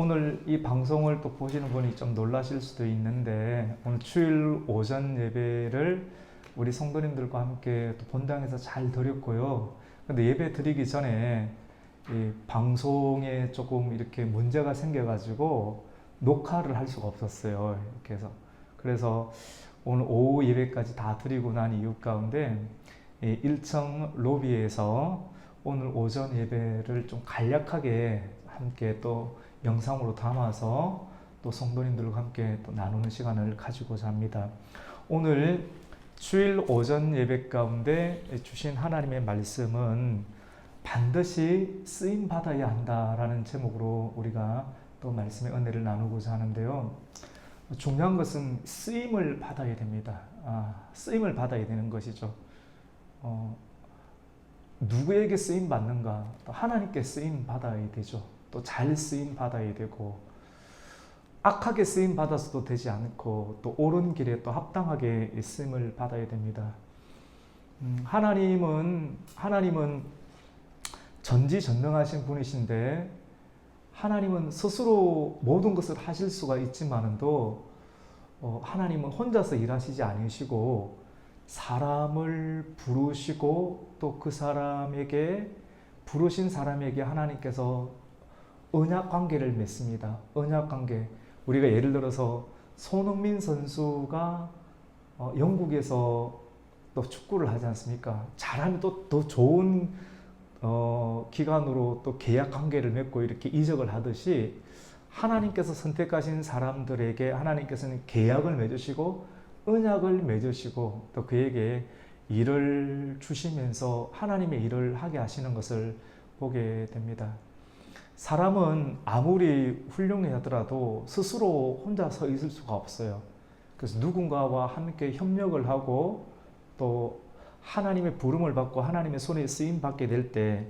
오늘 이 방송을 또 보시는 분이 좀 놀라실 수도 있는데 오늘 주일 오전 예배를 우리 성도님들과 함께 또 본당에서 잘 드렸고요. 근데 예배 드리기 전에 이 방송에 조금 이렇게 문제가 생겨가지고 녹화를 할 수가 없었어요. 이렇게 해서 그래서 오늘 오후 예배까지 다 드리고 난 이유 가운데 이 1층 로비에서 오늘 오전 예배를 좀 간략하게 함께 또 영상으로 담아서 또 성도님들과 함께 또 나누는 시간을 가지고자 합니다. 오늘 주일 오전 예배 가운데 주신 하나님의 말씀은 반드시 쓰임 받아야 한다라는 제목으로 우리가 또 말씀의 은혜를 나누고자 하는데요. 중요한 것은 쓰임을 받아야 됩니다. 아, 쓰임을 받아야 되는 것이죠. 어, 누구에게 쓰임 받는가? 또 하나님께 쓰임 받아야 되죠. 또 잘 쓰임 받아야 되고 악하게 쓰임 받아서도 되지 않고 또 옳은 길에 또 합당하게 쓰임을 받아야 됩니다. 음, 하나님은 하나님은 전지전능하신 분이신데 하나님은 스스로 모든 것을 하실 수가 있지만은도 어, 하나님은 혼자서 일하시지 않으시고 사람을 부르시고 또 그 사람에게 부르신 사람에게 하나님께서 언약 관계를 맺습니다. 언약 관계. 우리가 예를 들어서 손흥민 선수가 어, 영국에서 또 축구를 하지 않습니까? 잘하면 또 더 좋은 어, 기간으로 또 계약 관계를 맺고 이렇게 이적을 하듯이 하나님께서 선택하신 사람들에게 하나님께서는 계약을 맺으시고 언약을 맺으시고 또 그에게 일을 주시면서 하나님의 일을 하게 하시는 것을 보게 됩니다. 사람은 아무리 훌륭해 하더라도 스스로 혼자 서 있을 수가 없어요. 그래서 누군가와 함께 협력을 하고 또 하나님의 부름을 받고 하나님의 손에 쓰임 받게 될 때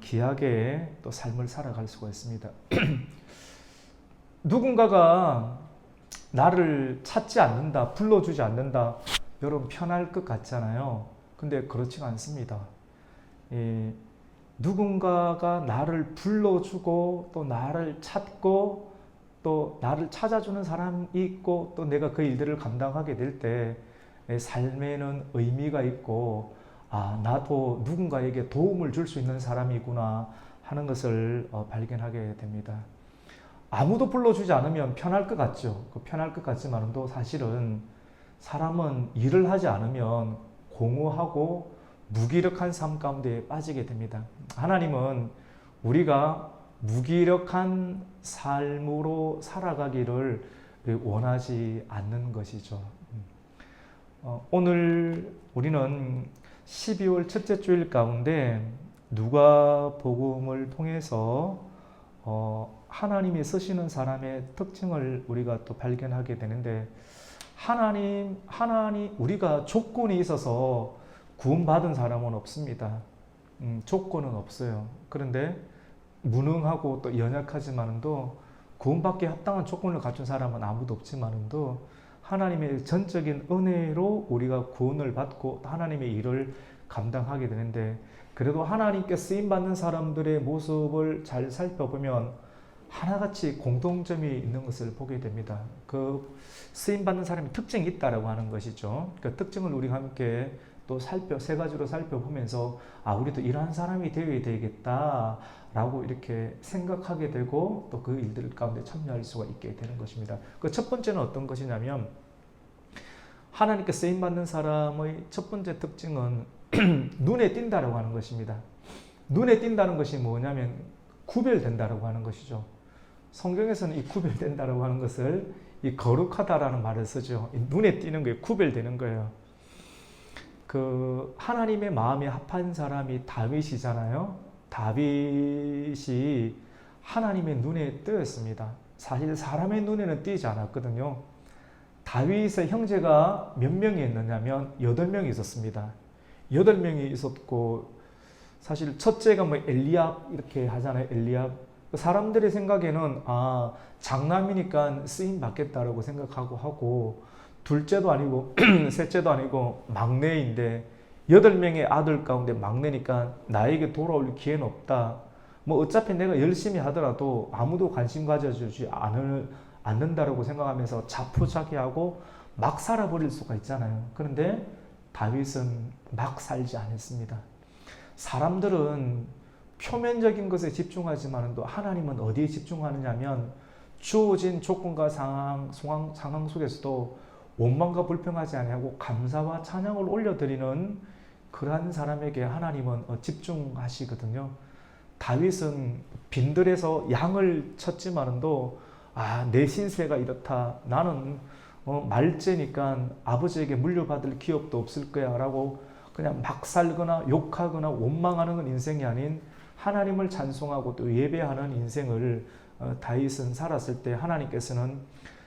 귀하게 또 삶을 살아갈 수가 있습니다. 누군가가 나를 찾지 않는다, 불러주지 않는다, 여러분 편할 것 같잖아요. 근데 그렇지가 않습니다. 예, 누군가가 나를 불러주고 또 나를 찾고 또 나를 찾아주는 사람이 있고 또 내가 그 일들을 감당하게 될때 삶에는 의미가 있고 아 나도 누군가에게 도움을 줄 수 있는 사람이구나 하는 것을 어, 발견하게 됩니다. 아무도 불러주지 않으면 편할 것 같죠. 그 편할 것 같지만도 사실은 사람은 일을 하지 않으면 공허하고 무기력한 삶 가운데 빠지게 됩니다. 하나님은 우리가 무기력한 삶으로 살아가기를 원하지 않는 것이죠. 어, 오늘 우리는 12월 첫째 주일 가운데 누가 복음을 통해서 어, 하나님이 쓰시는 사람의 특징을 우리가 또 발견하게 되는데 하나님 하나님 우리가 조건이 있어서 구원받은 사람은 없습니다. 음, 조건은 없어요. 그런데 무능하고 또 연약하지만도 구원받기에 합당한 조건을 갖춘 사람은 아무도 없지만도 하나님의 전적인 은혜로 우리가 구원을 받고 하나님의 일을 감당하게 되는데 그래도 하나님께 쓰임 받는 사람들의 모습을 잘 살펴보면 하나같이 공통점이 있는 것을 보게 됩니다. 그 쓰임 받는 사람의 특징이 있다라고 하는 것이죠. 그 특징을 우리가 함께 또 살펴 세 가지로 살펴보면서 아 우리도 이러한 사람이 되어야 되겠다라고 이렇게 생각하게 되고 또 그 일들 가운데 참여할 수가 있게 되는 것입니다. 그 첫 번째는 어떤 것이냐면 하나님께 쓰임 받는 사람의 첫 번째 특징은 눈에 띈다라고 하는 것입니다. 눈에 띈다는 것이 뭐냐면 구별된다라고 하는 것이죠. 성경에서는 이 구별된다라고 하는 것을 이 거룩하다라는 말을 쓰죠. 눈에 띄는 거예요. 구별되는 거예요. 그 하나님의 마음에 합한 사람이 다윗이잖아요. 다윗이 하나님의 눈에 띄었습니다. 사실 사람의 눈에는 띄지 않았거든요. 다윗의 형제가 몇 명이 있느냐면 여덟 명이 있었습니다. 여덟 명이 있었고 사실 첫째가 뭐 엘리압 이렇게 하잖아요. 엘리압 사람들의 생각에는 아 장남이니까 쓰임 받겠다라고 생각하고 하고 둘째도 아니고 셋째도 아니고 막내인데 여덟 명의 아들 가운데 막내니까 나에게 돌아올 기회는 없다. 뭐 어차피 내가 열심히 하더라도 아무도 관심 가져주지 않을, 않는다라고 생각하면서 자포자기하고 막 살아버릴 수가 있잖아요. 그런데 다윗은 막 살지 않았습니다. 사람들은 표면적인 것에 집중하지만도 하나님은 어디에 집중하느냐면 주어진 조건과 상황, 상황 속에서도 원망과 불평하지 아니하고 감사와 찬양을 올려드리는 그러한 사람에게 하나님은 어, 집중하시거든요. 다윗은 빈들에서 양을 쳤지만도 아, 내 신세가 이렇다. 나는 어, 말죄니까 아버지에게 물려받을 기업도 없을 거야 라고 그냥 막 살거나 욕하거나 원망하는 인생이 아닌 하나님을 찬송하고 또 예배하는 인생을 어, 다윗은 살았을 때 하나님께서는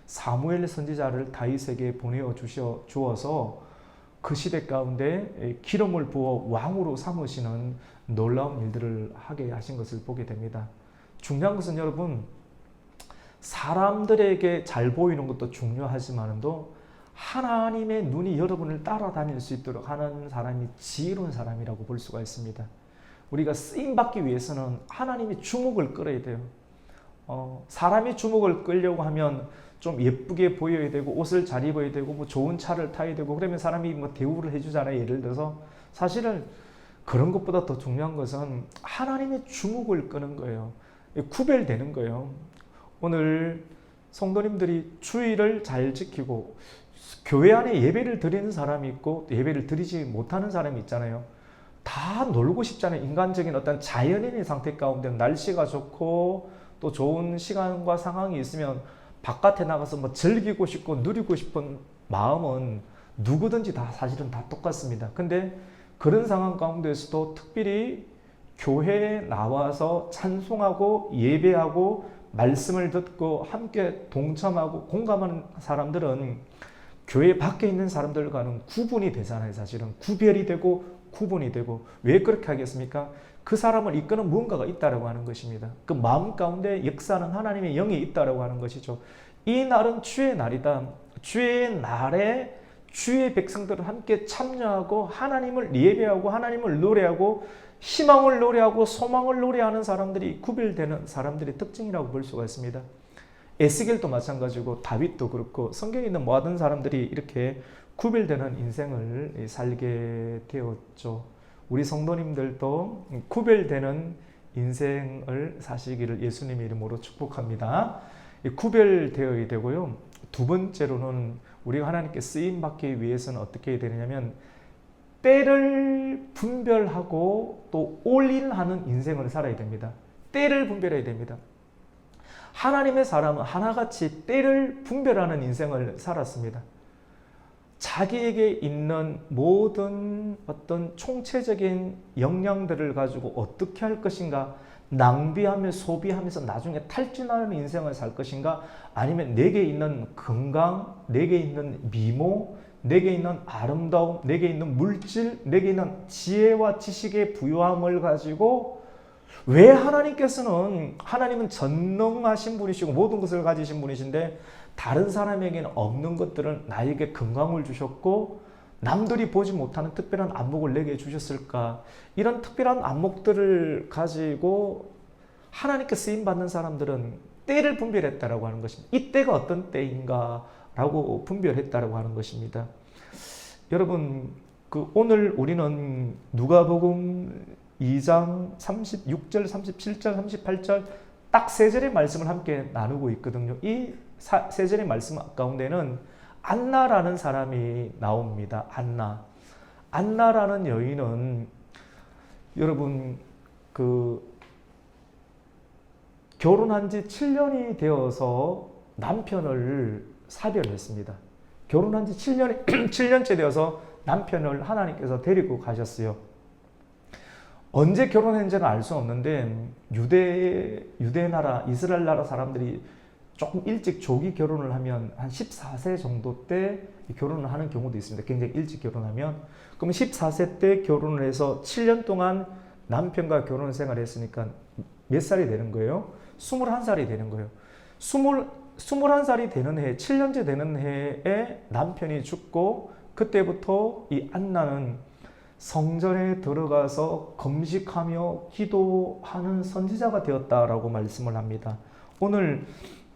사무엘 선지자를 다윗에게 보내어 주셔 주어서 그 시대 가운데 기름을 부어 왕으로 삼으시는 놀라운 일들을 하게 하신 것을 보게 됩니다. 중요한 것은 여러분 사람들에게 잘 보이는 것도 중요하지만도 하나님의 눈이 여러분을 따라다닐 수 있도록 하는 사람이 지혜로운 사람이라고 볼 수가 있습니다. 우리가 쓰임 받기 위해서는 하나님의 주목을 끌어야 돼요. 어, 사람이 주목을 끌려고 하면 좀 예쁘게 보여야 되고 옷을 잘 입어야 되고 뭐 좋은 차를 타야 되고 그러면 사람이 뭐 대우를 해주잖아요. 예를 들어서 사실은 그런 것보다 더 중요한 것은 하나님의 주목을 끄는 거예요. 구별되는 거예요. 오늘 성도님들이 주의를 잘 지키고 교회 안에 예배를 드리는 사람이 있고 예배를 드리지 못하는 사람이 있잖아요. 다 놀고 싶잖아요. 인간적인 어떤 자연인의 상태 가운데 날씨가 좋고 또 좋은 시간과 상황이 있으면 바깥에 나가서 뭐 즐기고 싶고 누리고 싶은 마음은 누구든지 다 사실은 다 똑같습니다. 근데 그런 상황 가운데서도 특별히 교회에 나와서 찬송하고 예배하고 말씀을 듣고 함께 동참하고 공감하는 사람들은 교회 밖에 있는 사람들과는 구분이 되잖아요. 사실은 구별이 되고 구분이 되고 왜 그렇게 하겠습니까? 그 사람을 이끄는 무언가가 있다라고 하는 것입니다. 그 마음 가운데 역사는 하나님의 영이 있다라고 하는 것이죠. 이 날은 주의 날이다. 주의 날에 주의 백성들을 함께 참여하고 하나님을 예배하고 하나님을 노래하고 희망을 노래하고 소망을 노래하는 사람들이 구별되는 사람들의 특징이라고 볼 수가 있습니다. 에스겔도 마찬가지고 다윗도 그렇고 성경에 있는 모든 사람들이 이렇게 구별되는 인생을 살게 되었죠. 우리 성도님들도 구별되는 인생을 사시기를 예수님의 이름으로 축복합니다. 구별되어야 되고요. 두 번째로는 우리가 하나님께 쓰임 받기 위해서는 어떻게 해야 되느냐면 때를 분별하고 또 올인하는 인생을 살아야 됩니다. 때를 분별해야 됩니다. 하나님의 사람은 하나같이 때를 분별하는 인생을 살았습니다. 자기에게 있는 모든 어떤 총체적인 역량들을 가지고 어떻게 할 것인가 낭비하며 소비하면서 나중에 탈진하는 인생을 살 것인가 아니면 내게 있는 건강, 내게 있는 미모, 내게 있는 아름다움, 내게 있는 물질, 내게 있는 지혜와 지식의 부유함을 가지고 왜 하나님께서는 하나님은 전능하신 분이시고 모든 것을 가지신 분이신데 다른 사람에게는 없는 것들은 나에게 건강을 주셨고 남들이 보지 못하는 특별한 안목을 내게 주셨을까? 이런 특별한 안목들을 가지고 하나님께 쓰임 받는 사람들은 때를 분별했다라고 하는 것입니다. 이 때가 어떤 때인가라고 분별했다라고 하는 것입니다. 여러분, 그 오늘 우리는 누가복음 2장 36절, 37절, 38절 딱 세 절의 말씀을 함께 나누고 있거든요. 이 세 절의 말씀 가운데는 안나라는 사람이 나옵니다. 안나. 안나라는 여인은 여러분 그 결혼한 지 7년이 되어서 남편을 사별했습니다. 결혼한 지 7년, 7년째 되어서 남편을 하나님께서 데리고 가셨어요. 언제 결혼했는지는 알 수 없는데 유대 유대 나라 이스라엘 나라 사람들이 조금 일찍 조기 결혼을 하면 한 14세 정도 때 결혼을 하는 경우도 있습니다. 굉장히 일찍 결혼하면 그럼 14세 때 결혼을 해서 7년 동안 남편과 결혼 생활을 했으니까 몇 살이 되는 거예요? 21살이 되는 거예요. 20, 21살이 되는 해, 7년째 되는 해에 남편이 죽고 그때부터 이 안나는 성전에 들어가서 금식하며 기도하는 선지자가 되었다라고 말씀을 합니다. 오늘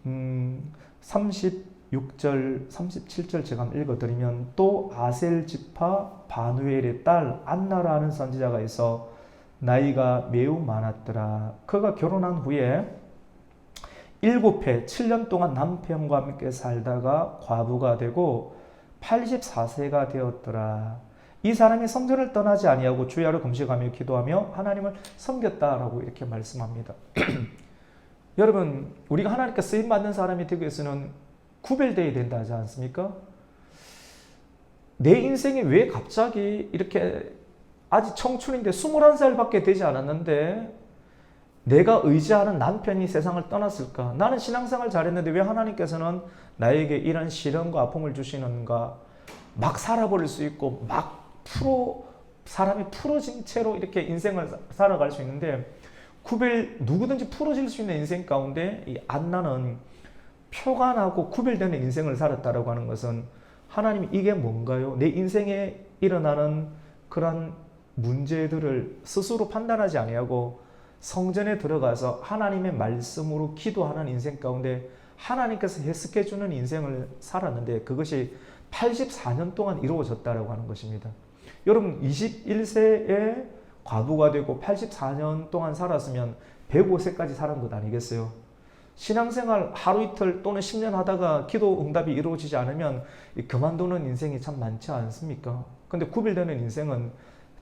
음, 36절, 37절 제가 읽어드리면 또 아셀 지파 바누엘의 딸 안나라는 선지자가 있어 나이가 매우 많았더라. 그가 결혼한 후에 일곱 해, 7년 동안 남편과 함께 살다가 과부가 되고 84세가 되었더라. 이 사람이 성전을 떠나지 아니하고 주야로 금식하며 기도하며 하나님을 섬겼다라고 이렇게 말씀합니다. 여러분, 우리가 하나님께 쓰임 받는 사람이 되기 위해서는 구별되어야 된다 하지 않습니까? 내 인생이 왜 갑자기 이렇게 아직 청춘인데 21살밖에 되지 않았는데 내가 의지하는 남편이 세상을 떠났을까? 나는 신앙생활 잘했는데 왜 하나님께서는 나에게 이런 시련과 아픔을 주시는가? 막 살아버릴 수 있고 막 풀어 사람이 풀어진 채로 이렇게 인생을 살아갈 수 있는데 구별 누구든지 풀어질 수 있는 인생 가운데 이 안나는 표가 나고 구별되는 인생을 살았다라고 하는 것은 하나님 이게 뭔가요? 내 인생에 일어나는 그런 문제들을 스스로 판단하지 아니하고 성전에 들어가서 하나님의 말씀으로 기도하는 인생 가운데 하나님께서 해석해 주는 인생을 살았는데 그것이 84년 동안 이루어졌다라고 하는 것입니다. 여러분 21세에 과부가 되고 84년 동안 살았으면 105세까지 살은 것 아니겠어요? 신앙생활 하루 이틀 또는 10년 하다가 기도 응답이 이루어지지 않으면 그만두는 인생이 참 많지 않습니까? 근데 구별되는 인생은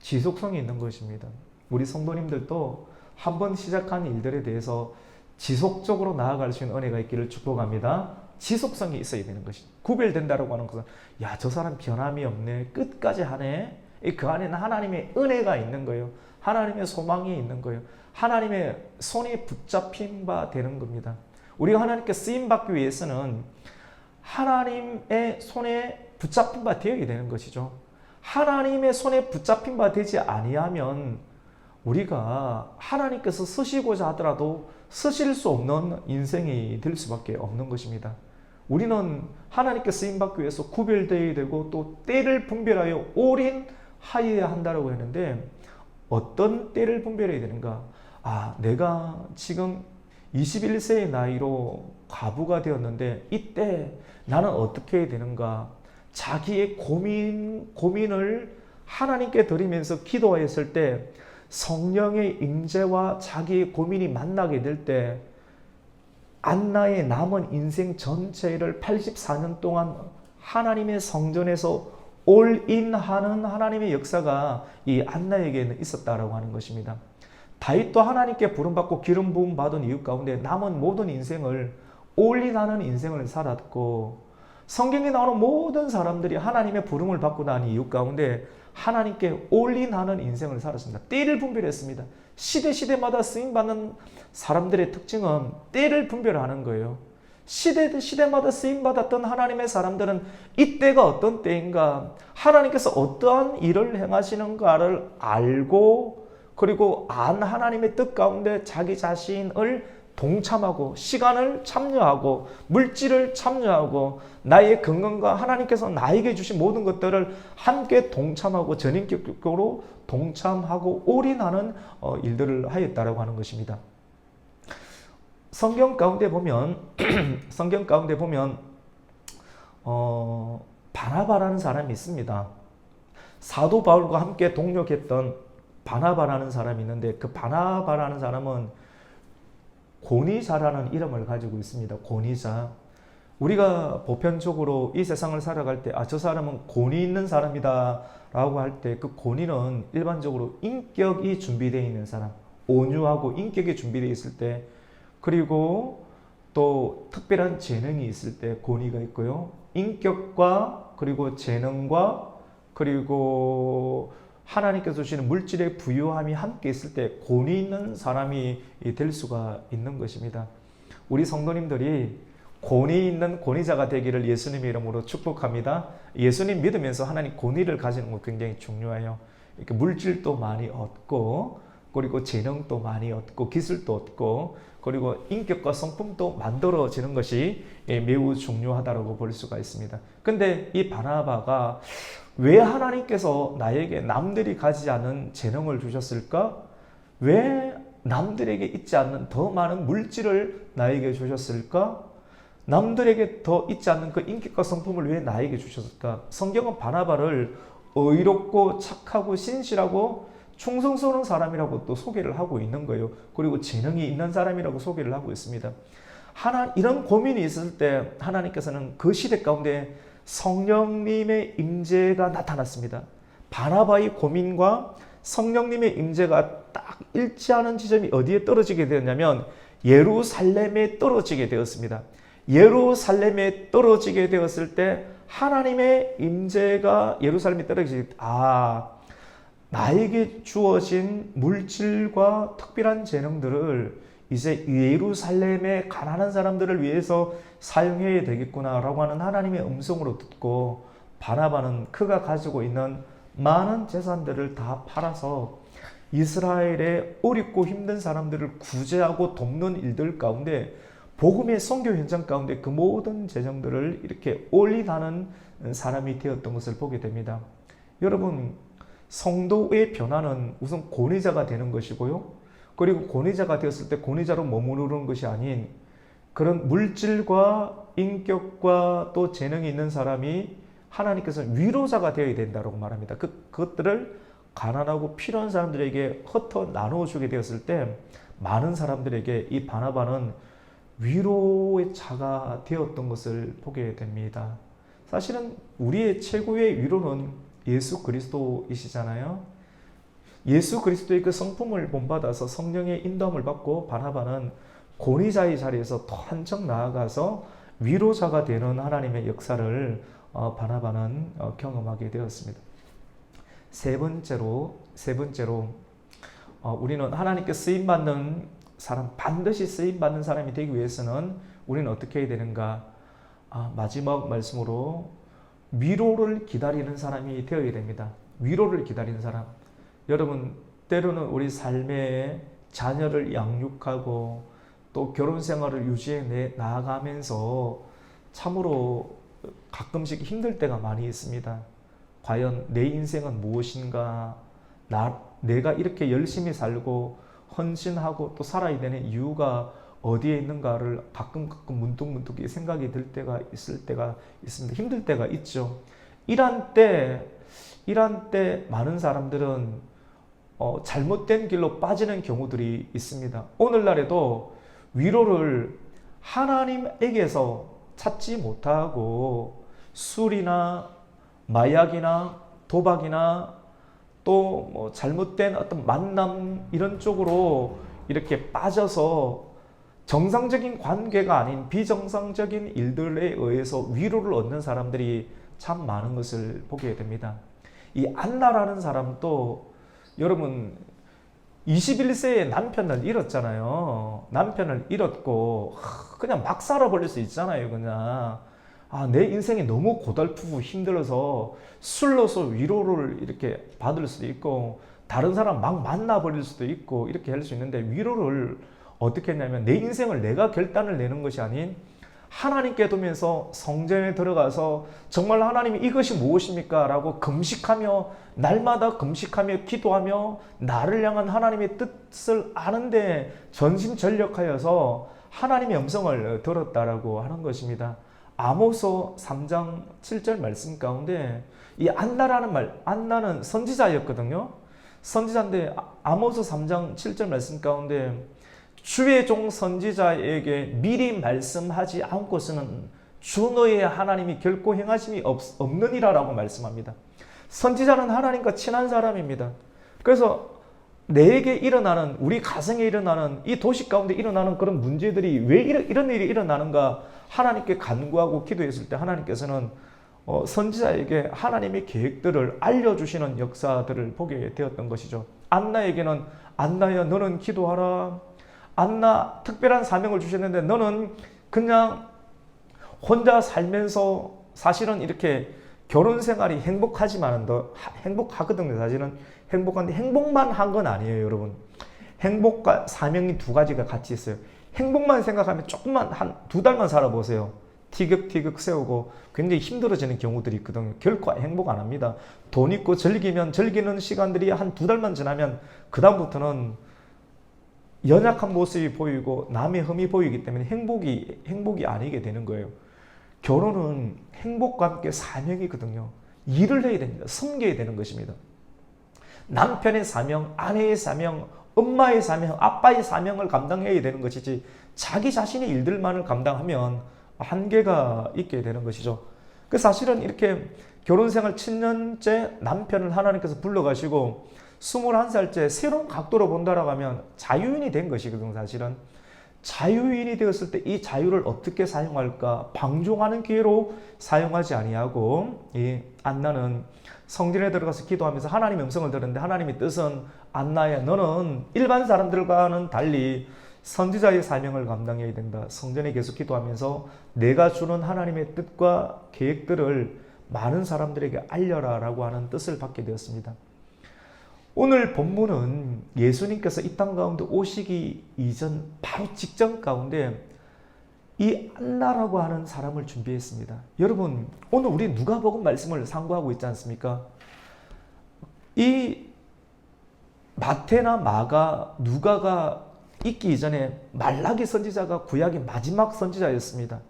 지속성이 있는 것입니다. 우리 성도님들도 한 번 시작한 일들에 대해서 지속적으로 나아갈 수 있는 은혜가 있기를 축복합니다. 지속성이 있어야 되는 것이 구별된다라고 하는 것은 야 저 사람 변함이 없네 끝까지 하네 그 안에는 하나님의 은혜가 있는 거예요. 하나님의 소망이 있는 거예요. 하나님의 손에 붙잡힌 바 되는 겁니다. 우리가 하나님께 쓰임 받기 위해서는 하나님의 손에 붙잡힌 바 되어야 되는 것이죠. 하나님의 손에 붙잡힌 바 되지 아니하면 우리가 하나님께서 쓰시고자 하더라도 쓰실 수 없는 인생이 될 수밖에 없는 것입니다. 우리는 하나님께 쓰임 받기 위해서 구별되어야 되고 또 때를 분별하여 올인 하여야 한다고 했는데 어떤 때를 분별해야 되는가? 아, 내가 지금 21세의 나이로 과부가 되었는데 이때 나는 어떻게 해야 되는가? 자기의 고민 고민을 하나님께 드리면서 기도했을 때 성령의 임재와 자기의 고민이 만나게 될 때 안나의 남은 인생 전체를 84년 동안 하나님의 성전에서 올인하는 하나님의 역사가 이 안나에게는 있었다라고 하는 것입니다. 다윗도 하나님께 부름받고 기름 부음 받은 이유 가운데 남은 모든 인생을 올인하는 인생을 살았고 성경에 나오는 모든 사람들이 하나님의 부름을 받고 난 이유 가운데 하나님께 올인하는 인생을 살았습니다. 때를 분별했습니다. 시대 시대마다 쓰임 받는 사람들의 특징은 때를 분별하는 거예요. 시대 시대마다 쓰임 받았던 하나님의 사람들은 이때가 어떤 때인가, 하나님께서 어떠한 일을 행하시는가를 알고 그리고 안 하나님의 뜻 가운데 자기 자신을 동참하고 시간을 참여하고 물질을 참여하고 나의 건강과 하나님께서 나에게 주신 모든 것들을 함께 동참하고 전인격적으로 동참하고 올인하는 어, 일들을 하였다라고 하는 것입니다. 성경 가운데 보면 성경 가운데 보면 어, 바나바라는 사람이 있습니다. 사도 바울과 함께 동력했던 바나바라는 사람이 있는데 그 바나바라는 사람은 고니자라는 이름을 가지고 있습니다. 고니자. 우리가 보편적으로 이 세상을 살아갈 때, 아, 저 사람은 고니 있는 사람이다. 라고 할 때, 그 고니는 일반적으로 인격이 준비되어 있는 사람, 온유하고 인격이 준비되어 있을 때, 그리고 또 특별한 재능이 있을 때 고니가 있고요. 인격과 그리고 재능과 그리고 하나님께서 주시는 물질의 부유함이 함께 있을 때 권위 있는 사람이 될 수가 있는 것입니다. 우리 성도님들이 권위 있는 권위자가 되기를 예수님의 이름으로 축복합니다. 예수님 믿으면서 하나님 권위를 가지는 것 굉장히 중요해요. 이렇게 물질도 많이 얻고 그리고 재능도 많이 얻고 기술도 얻고 그리고 인격과 성품도 만들어지는 것이 예, 매우 중요하다고 볼 수가 있습니다. 근데 이 바나바가 왜 하나님께서 나에게 남들이 가지지 않은 재능을 주셨을까? 왜 남들에게 있지 않는 더 많은 물질을 나에게 주셨을까? 남들에게 더 있지 않는 그 인격과 성품을 왜 나에게 주셨을까? 성경은 바나바를 의롭고 착하고 신실하고 충성스러운 사람이라고 또 소개를 하고 있는 거예요. 그리고 재능이 있는 사람이라고 소개를 하고 있습니다. 하나 이런 고민이 있을 때 하나님께서는 그 시대 가운데 성령님의 임재가 나타났습니다. 바나바의 고민과 성령님의 임재가 딱 일치하는 지점이 어디에 떨어지게 되었냐면 예루살렘에 떨어지게 되었습니다. 예루살렘에 떨어지게 되었을 때 하나님의 임재가 예루살렘에 떨어지게 아 나에게 주어진 물질과 특별한 재능들을 이제 예루살렘의 가난한 사람들을 위해서 사용해야 되겠구나라고 하는 하나님의 음성으로 듣고 바나바는 그가 가지고 있는 많은 재산들을 다 팔아서 이스라엘의 어렵고 힘든 사람들을 구제하고 돕는 일들 가운데 복음의 선교 현장 가운데 그 모든 재정들을 이렇게 올인하는 사람이 되었던 것을 보게 됩니다. 여러분 성도의 변화는 우선 권위자가 되는 것이고요. 그리고 권위자가 되었을 때 권위자로 머무르는 것이 아닌 그런 물질과 인격과 또 재능이 있는 사람이 하나님께서 위로자가 되어야 된다고 말합니다. 그, 그것들을 가난하고 필요한 사람들에게 흩어 나누어 주게 되었을 때 많은 사람들에게 이 바나바는 위로의 자가 되었던 것을 보게 됩니다. 사실은 우리의 최고의 위로는 예수 그리스도이시잖아요. 예수 그리스도의 그 성품을 본받아서 성령의 인도함을 받고 바나바는 권위자의 자리에서 더 한층 나아가서 위로자가 되는 하나님의 역사를 어, 바나바는 어, 경험하게 되었습니다. 세 번째로 세 번째로 어, 우리는 하나님께 쓰임 받는 사람 반드시 쓰임 받는 사람이 되기 위해서는 우리는 어떻게 해야 되는가? 아, 마지막 말씀으로 위로를 기다리는 사람이 되어야 됩니다. 위로를 기다리는 사람. 여러분 때로는 우리 삶에 자녀를 양육하고 또 결혼 생활을 유지해 나아가면서 참으로 가끔씩 힘들 때가 많이 있습니다. 과연 내 인생은 무엇인가? 나, 내가 이렇게 열심히 살고 헌신하고 또 살아야 되는 이유가 어디에 있는가를 가끔 가끔 문득 문득 생각이 들 때가 있을 때가 있습니다. 힘들 때가 있죠. 이런 때, 이런 때 많은 사람들은 어, 잘못된 길로 빠지는 경우들이 있습니다. 오늘날에도 위로를 하나님에게서 찾지 못하고 술이나 마약이나 도박이나 또 뭐 잘못된 어떤 만남 이런 쪽으로 이렇게 빠져서 정상적인 관계가 아닌 비정상적인 일들에 의해서 위로를 얻는 사람들이 참 많은 것을 보게 됩니다. 이 안나라는 사람도 여러분 21세에 남편을 잃었잖아요. 남편을 잃었고 그냥 막 살아버릴 수 있잖아요. 그냥 아, 내 인생이 너무 고달프고 힘들어서 술로서 위로를 이렇게 받을 수도 있고 다른 사람 막 만나버릴 수도 있고 이렇게 할 수 있는데 위로를 어떻게 했냐면 내 인생을 내가 결단을 내는 것이 아닌 하나님께 두면서 성전에 들어가서 정말 하나님이 이것이 무엇입니까? 라고 금식하며 날마다 금식하며 기도하며 나를 향한 하나님의 뜻을 아는데 전심전력하여서 하나님의 음성을 들었다라고 하는 것입니다. 아모서 3장 7절 말씀 가운데 이 안나라는 말, 안나는 선지자였거든요. 선지자인데 아모서 3장 7절 말씀 가운데 주의 종 선지자에게 미리 말씀하지 않고서는 주 너의 하나님이 결코 행하심이 없, 없느니라라고 말씀합니다. 선지자는 하나님과 친한 사람입니다. 그래서 내게 일어나는 우리 가정에 일어나는 이 도시 가운데 일어나는 그런 문제들이 왜 이런, 이런 일이 일어나는가 하나님께 간구하고 기도했을 때 하나님께서는 어, 선지자에게 하나님의 계획들을 알려주시는 역사들을 보게 되었던 것이죠. 안나에게는 안나야 너는 기도하라. 안나 특별한 사명을 주셨는데 너는 그냥 혼자 살면서 사실은 이렇게 결혼 생활이 행복하지만은 더 하- 행복하거든요. 사실은 행복한데 행복만 한 건 아니에요, 여러분. 행복과 사명이 두 가지가 같이 있어요. 행복만 생각하면 조금만 한 두 달만 살아보세요. 티격티격 세우고 굉장히 힘들어지는 경우들이 있거든요. 결코 행복 안 합니다. 돈 있고 즐기면 즐기는 시간들이 한 두 달만 지나면 그다음부터는 연약한 모습이 보이고 남의 흠이 보이기 때문에 행복이 행복이 아니게 되는 거예요. 결혼은 행복과 함께 사명이거든요. 일을 해야 됩니다. 섬겨야 되는 것입니다. 남편의 사명, 아내의 사명, 엄마의 사명, 아빠의 사명을 감당해야 되는 것이지 자기 자신의 일들만을 감당하면 한계가 있게 되는 것이죠. 그 사실은 이렇게 결혼 생활 7년째 남편을 하나님께서 불러가시고 21살째 새로운 각도로 본다라고 하면 자유인이 된 것이거든요, 사실은. 자유인이 되었을 때 이 자유를 어떻게 사용할까? 방종하는 기회로 사용하지 아니하고 이 안나는 성전에 들어가서 기도하면서 하나님의 음성을 들었는데 하나님의 뜻은 안나야 너는 일반 사람들과는 달리 선지자의 사명을 감당해야 된다. 성전에 계속 기도하면서 내가 주는 하나님의 뜻과 계획들을 많은 사람들에게 알려라라고 하는 뜻을 받게 되었습니다. 오늘 본문은 예수님께서 이 땅 가운데 오시기 이전 바로 직전 가운데 이 안나라고 하는 사람을 준비했습니다. 여러분 오늘 우리 누가복음 말씀을 상고하고 있지 않습니까? 이 마태나 마가 누가가 있기 이전에 말라기 선지자가 구약의 마지막 선지자였습니다.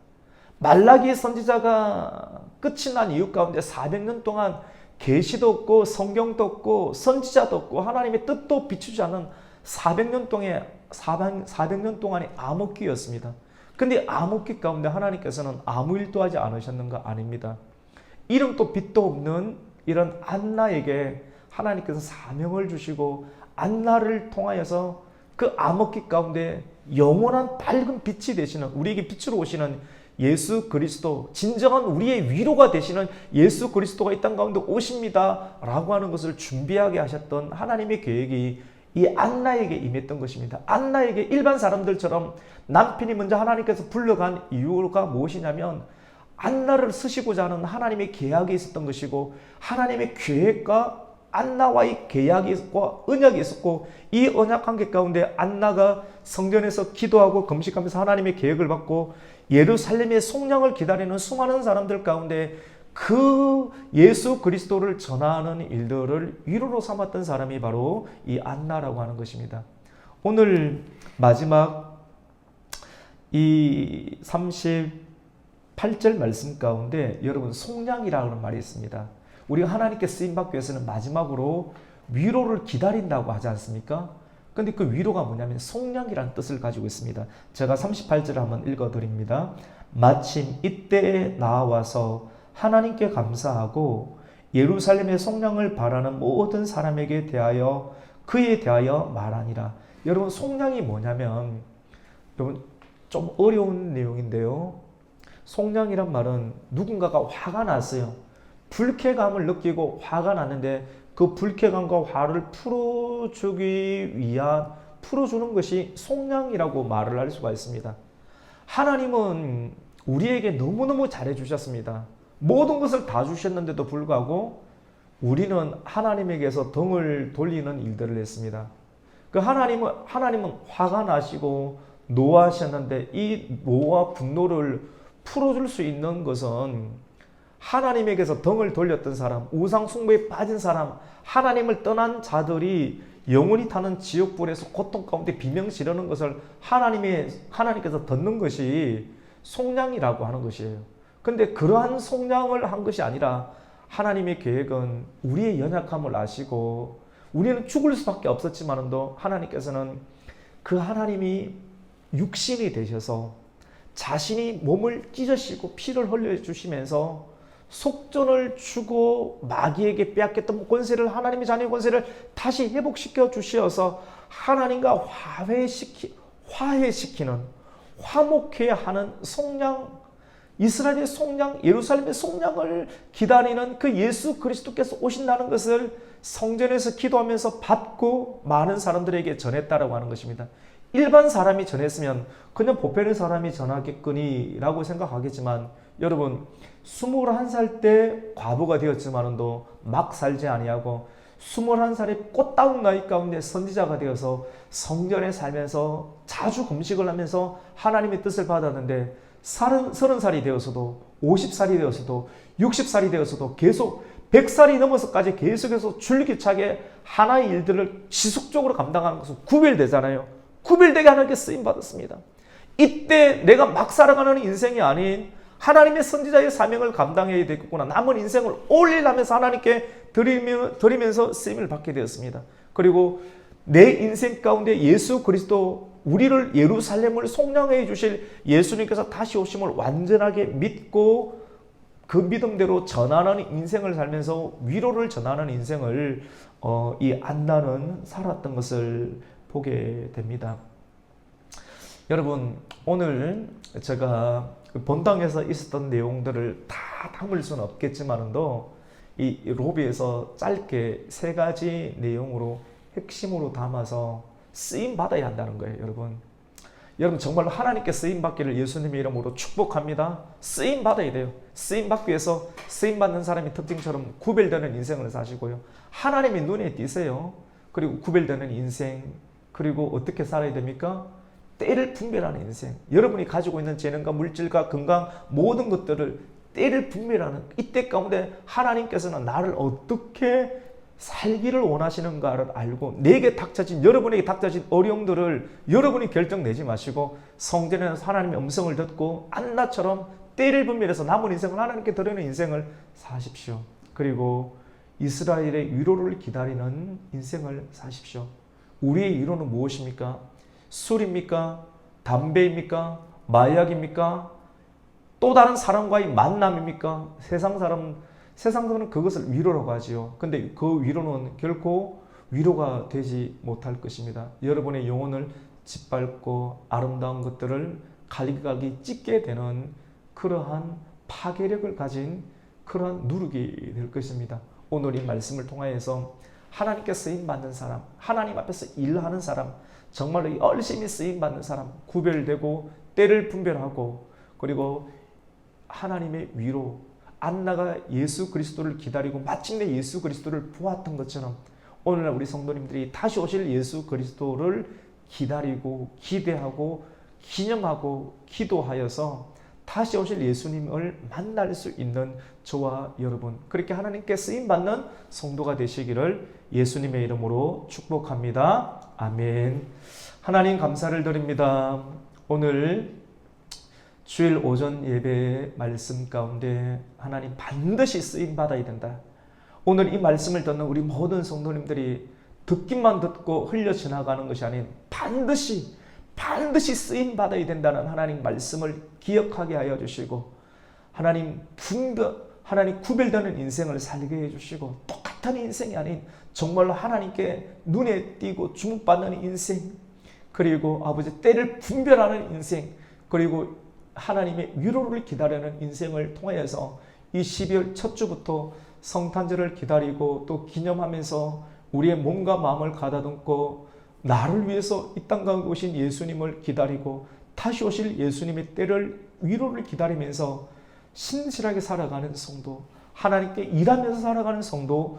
말라기 선지자가 끝이 난 이유 가운데 400년 동안 계시도 없고 성경도 없고 선지자도 없고 하나님의 뜻도 비추지 않은 400년 동안 400년 동안의 암흑기였습니다. 근데 암흑기 가운데 하나님께서는 아무 일도 하지 않으셨는가 아닙니다. 이름도 빛도 없는 이런 안나에게 하나님께서 사명을 주시고 안나를 통하여서 그 암흑기 가운데 영원한 밝은 빛이 되시는 우리에게 빛으로 오시는 예수 그리스도 진정한 우리의 위로가 되시는 예수 그리스도가 이 땅 가운데 오십니다 라고 하는 것을 준비하게 하셨던 하나님의 계획이 이 안나에게 임했던 것입니다. 안나에게 일반 사람들처럼 남편이 먼저 하나님께서 불러간 이유가 무엇이냐면 안나를 쓰시고자 하는 하나님의 계약이 있었던 것이고 하나님의 계획과 안나와의 계약이 있었고 언약이 있었고 이 언약 관계 가운데 안나가 성전에서 기도하고 금식하면서 하나님의 계획을 받고 예루살렘의 속량을 기다리는 수많은 사람들 가운데 그 예수 그리스도를 전하는 일들을 위로로 삼았던 사람이 바로 이 안나라고 하는 것입니다. 오늘 마지막 이 38절 말씀 가운데 여러분 속량이라는 말이 있습니다. 우리가 하나님께 쓰임 받기 위해서는 마지막으로 위로를 기다린다고 하지 않습니까? 근데 그 위로가 뭐냐면 속량이라는 뜻을 가지고 있습니다. 제가 38절을 한번 읽어 드립니다. 마침 이때에 나와서 하나님께 감사하고 예루살렘의 속량을 바라는 모든 사람에게 대하여 그에 대하여 말하니라. 여러분 속량이 뭐냐면 여러분 좀 어려운 내용인데요. 속량이란 말은 누군가가 화가 났어요. 불쾌감을 느끼고 화가 났는데 그 불쾌감과 화를 풀어주기 위한 풀어주는 것이 속량이라고 말을 할 수가 있습니다. 하나님은 우리에게 너무너무 잘해주셨습니다. 모든 것을 다 주셨는데도 불구하고 우리는 하나님에게서 등을 돌리는 일들을 했습니다. 그 하나님은 하나님은 화가 나시고 노하셨는데 이 노와 분노를 풀어줄 수 있는 것은 하나님에게서 등을 돌렸던 사람, 우상 숭배에 빠진 사람, 하나님을 떠난 자들이 영원히 타는 지옥불에서 고통 가운데 비명 지르는 것을 하나님의 하나님께서 듣는 것이 속량이라고 하는 것이에요. 근데 그러한 속량을 한 것이 아니라 하나님의 계획은 우리의 연약함을 아시고 우리는 죽을 수밖에 없었지만도 하나님께서는 그 하나님이 육신이 되셔서 자신이 몸을 찢으시고 피를 흘려 주시면서 속전을 주고 마귀에게 빼앗겼던 권세를 하나님의 자녀의 권세를 다시 회복시켜 주시어서 하나님과 화해시키 화해시키는 화목해야 하는 속량 이스라엘의 속량 예루살렘의 속량을 기다리는 그 예수 그리스도께서 오신다는 것을 성전에서 기도하면서 받고 많은 사람들에게 전했다라고 하는 것입니다. 일반 사람이 전했으면 그냥 보편의 사람이 전하겠거니라고 생각하겠지만 여러분 21살 때 과부가 되었지만도 막 살지 아니하고 21살의 꽃다운 나이 가운데 선지자가 되어서 성전에 살면서 자주 금식을 하면서 하나님의 뜻을 받았는데 30살이 되어서도 50살이 되어서도 60살이 되어서도 계속 100살이 넘어서까지 계속해서 줄기차게 하나의 일들을 지속적으로 감당하는 것은 구별되잖아요. 구별되게 하나님께 쓰임 받았습니다. 이때 내가 막 살아가는 인생이 아닌 하나님의 선지자의 사명을 감당해야 되겠구나. 남은 인생을 올리려면서 하나님께 드리며, 드리면서 쓰임을 받게 되었습니다. 그리고 내 인생 가운데 예수 그리스도 우리를 예루살렘을 속량해 주실 예수님께서 다시 오심을 완전하게 믿고 그 믿음대로 전하는 인생을 살면서 위로를 전하는 인생을 어, 이 안나는 살았던 것을 보게 됩니다. 여러분 오늘 제가 그 본당에서 있었던 내용들을 다 담을 수는 없겠지만도 이 로비에서 짧게 세 가지 내용으로 핵심으로 담아서 쓰임 받아야 한다는 거예요, 여러분. 여러분 정말로 하나님께 쓰임 받기를 예수님의 이름으로 축복합니다. 쓰임 받아야 돼요. 쓰임 받기 위해서 쓰임 받는 사람의 특징처럼 구별되는 인생을 사시고요. 하나님의 눈에 띄세요. 그리고 구별되는 인생 그리고 어떻게 살아야 됩니까? 때를 분별하는 인생. 여러분이 가지고 있는 재능과 물질과 건강 모든 것들을 때를 분별하는 이때 가운데 하나님께서는 나를 어떻게 살기를 원하시는가를 알고 내게 닥쳐진 여러분에게 닥쳐진 어려움들을 여러분이 결정 내지 마시고 성전에서 하나님의 음성을 듣고 안나처럼 때를 분별해서 남은 인생을 하나님께 드리는 인생을 사십시오. 그리고 이스라엘의 위로를 기다리는 인생을 사십시오. 우리의 위로는 무엇입니까? 술입니까? 담배입니까? 마약입니까? 또 다른 사람과의 만남입니까? 세상 사람 세상 사람은 그것을 위로라고 하지요. 근데 그 위로는 결코 위로가 되지 못할 것입니다. 여러분의 영혼을 짓밟고 아름다운 것들을 갈기갈기 찢게 되는 그러한 파괴력을 가진 그러한 누룩이 될 것입니다. 오늘 이 말씀을 통하여서 하나님께 쓰임 받는 사람, 하나님 앞에서 일하는 사람, 정말로 열심히 쓰임 받는 사람, 구별되고 때를 분별하고 그리고 하나님의 위로, 안나가 예수 그리스도를 기다리고 마침내 예수 그리스도를 보았던 것처럼 오늘날 우리 성도님들이 다시 오실 예수 그리스도를 기다리고 기대하고 기념하고 기도하여서 다시 오실 예수님을 만날 수 있는 저와 여러분 그렇게 하나님께 쓰임 받는 성도가 되시기를 예수님의 이름으로 축복합니다. 아멘. 하나님 감사를 드립니다. 오늘 주일 오전 예배 말씀 가운데 하나님 반드시 쓰임 받아야 된다. 오늘 이 말씀을 듣는 우리 모든 성도님들이 듣기만 듣고 흘려 지나가는 것이 아닌 반드시 반드시 쓰임 받아야 된다는 하나님 말씀을 기억하게 하여 주시고 하나님 분별 하나님 구별되는 인생을 살게 해 주시고 똑같은 인생이 아닌 정말로 하나님께 눈에 띄고 주목받는 인생 그리고 아버지 때를 분별하는 인생 그리고 하나님의 위로를 기다리는 인생을 통하여서 이 12월 첫 주부터 성탄절을 기다리고 또 기념하면서 우리의 몸과 마음을 가다듬고 나를 위해서 이 땅 가운데 오신 예수님을 기다리고 다시 오실 예수님의 때를 위로를 기다리면서 신실하게 살아가는 성도, 하나님께 일하면서 살아가는 성도